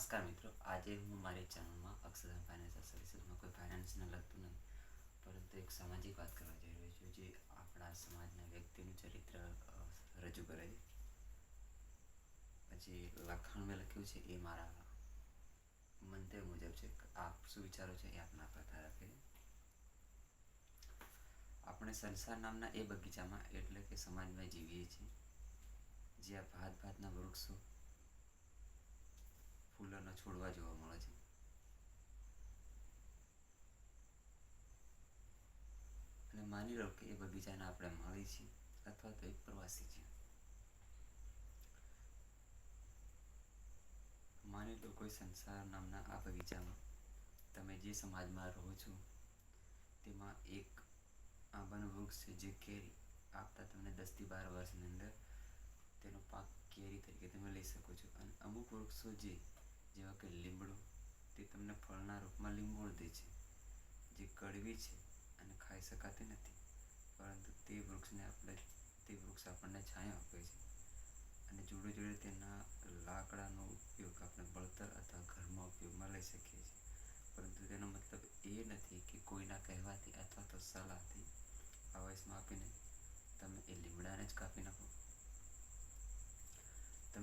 નમસ્કાર મિત્રો. આજે હું મારી ચેનલમાં અક્ષરધામ ફાઇનાન્શિયલ સર્વિસીસમાં કોઈ ફાઇનાન્સને લગતું નહીં પરંતુ એક સામાજિક વાત કરવા જઈ રહ્યો છું જે આપણા સમાજના વ્યક્તિનું ચરિત્ર રજૂ કરે છે. જે લખાણમાં લખ્યું છે, એ મારા મંતવ્ય મુજબ છે. આપ શું વિચારો છે એ આપના પ્રથા રાખે આપણે સંસાર નામના એ બગીચામાં એટલે કે સમાજમાં જીવીએ છીએ, જ્યાં ભાત ભાતના વૃક્ષો ફૂલોના છોડવા જોવા મળે છે. અને માની લો કે એ બગીચાને આપણે મળી છીએ અથવા તો એક પ્રવાસી છે. માની લો કોઈ સંસાર નામના આ બગીચામાં તમે જે સમાજમાં રહો છો, તેમાં એક આંબાનું વૃક્ષ છે જે કેરી આપતા તમને દસથી બાર વર્ષની અંદર તેનો પાક કેરી તરીકે તમે લઈ શકો છો. અને અમુક વૃક્ષો જે જેવા કે લીમડો, તે તમને ફળના રૂપમાં લીંબોળ દે છે. જે કડવી છે અને ખાઈ શકાતી નથી, પરંતુ તે વૃક્ષને આપણે, તે વૃક્ષ આપણને છાંયો આપે છે. અને જોડે જોડે તેના લાકડાનો ઉપયોગ આપણે બળતર અથવા ઘરમાં ઉપયોગમાં લઈ શકીએ છીએ. પરંતુ તેનો મતલબ એ નથી કે કોઈના કહેવાથી અથવા તો સલાહથી આવાસમાં આપીને તમે એ લીમડાને જ કાપી નાખો.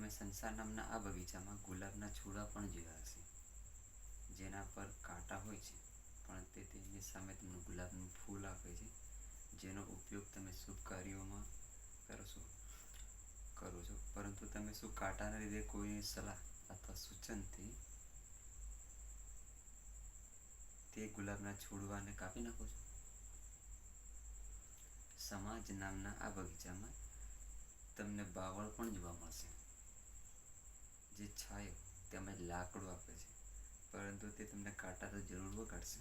તમે સંસાર નામના આ બગીચામાં ગુલાબના છોડવા પણ જોયા હશે, જેના પર કાંટા હોય છે, પણ તે તેની સામે તમને ગુલાબનું ફૂલ આપે છે, જેનો ઉપયોગ તમે શુભ કાર્યોમાં કરશો કરો છો. પરંતુ તમે શું કાંટાના લીધે કોઈ સલાહ અથવા સૂચનથી તે ગુલાબના છોડવાને કાપી નાખો છો? સમાજ નામના આ બગીચામાં તમને બાવળ પણ જોવા મળશે. જે છાયો તેમજ લાકડું આપે છે. પરંતુ તે તમને કાંટા તો જરૂર વગાડશે.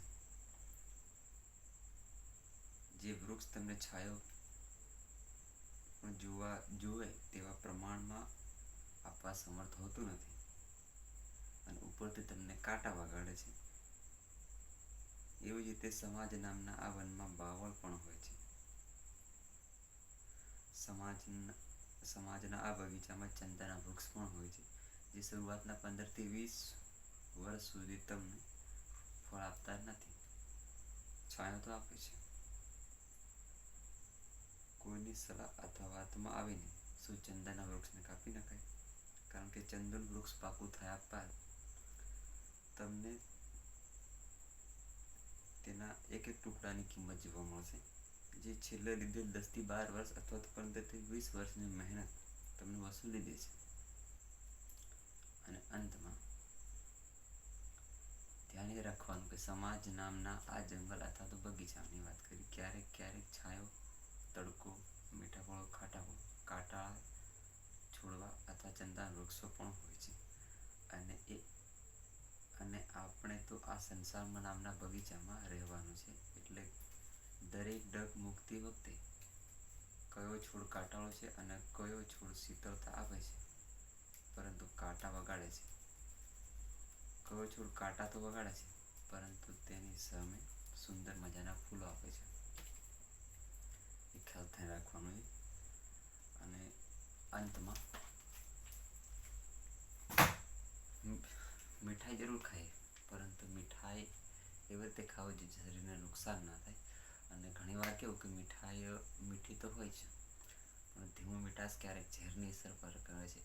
જે વૃક્ષ તમને છાયો પણ જોવા જોવે તેવા પ્રમાણમાં આપવા સમર્થ હોતું નથી. અને ઉપરથી તમને કાંટા વગાડે છે. એવી જ રીતે સમાજ નામના આ વનમાં બાવળ પણ હોય છે. સમાજ સમાજના આ બગીચામાં ચંદાના વૃક્ષ પણ હોય છે. જે શરૂઆતના પંદરથી વીસ વર્ષ સુધી તમને ફળ આપતા નથી. છાંયો તો આપે છે. કોઈની સલાહ અથવા વાતમાં આવીને શું ચંદાના વૃક્ષને કાપી નાખાય? કારણ કે ચંદન વૃક્ષ પાકું થયા બાદ તમને તેના એક એક ટુકડાની કિંમત જોવા મળશે. જે છેલ્લે લીધેલ દસથી બાર વર્ષ અથવા તો પંદરથી વીસ વર્ષની મહેનત તમને વસૂલી દે છે. અને અંતમાં ધ્યાન રાખવાનું કે સમાજ નામના આ જંગલ અથવા તો બગીચાની વાત કરી. ક્યારેક ક્યારેક છાંયો, તડકો મીઠા ફળો ખાટા કાંટા છોડવા અથવા ચંદા વૃક્ષો પણ હોય છે. અને એ, અને આપણે તો આ સંસારમાં નામના બગીચામાં રહેવાનું છે. એટલે દરેક ડગ મૂકતી વખતે કયો છોડ કાંટાળો છે અને કયો છોડ શીતળતા આપે છે? પરંતુ કાંટા વગાડે છે. કયો કાંટા તો વગાડે છે, પરંતુ તેની સામે સુંદર મજાના ફૂલો આપે છે. એ ખ્યાલ ધ્યાન રાખવાનું છે. અને અંતમાં મીઠાઈ જરૂર ખાઈએ, પરંતુ મીઠાઈ એવી રીતે ખાવી જે શરીરને નુકસાન ના થાય. અને ઘણીવાર કેવું કે મીઠાઈ, મીઠી તો હોય છે, પણ ધીમું મીઠાશ ક્યારેક ઝેરની અસર પર કરે છે.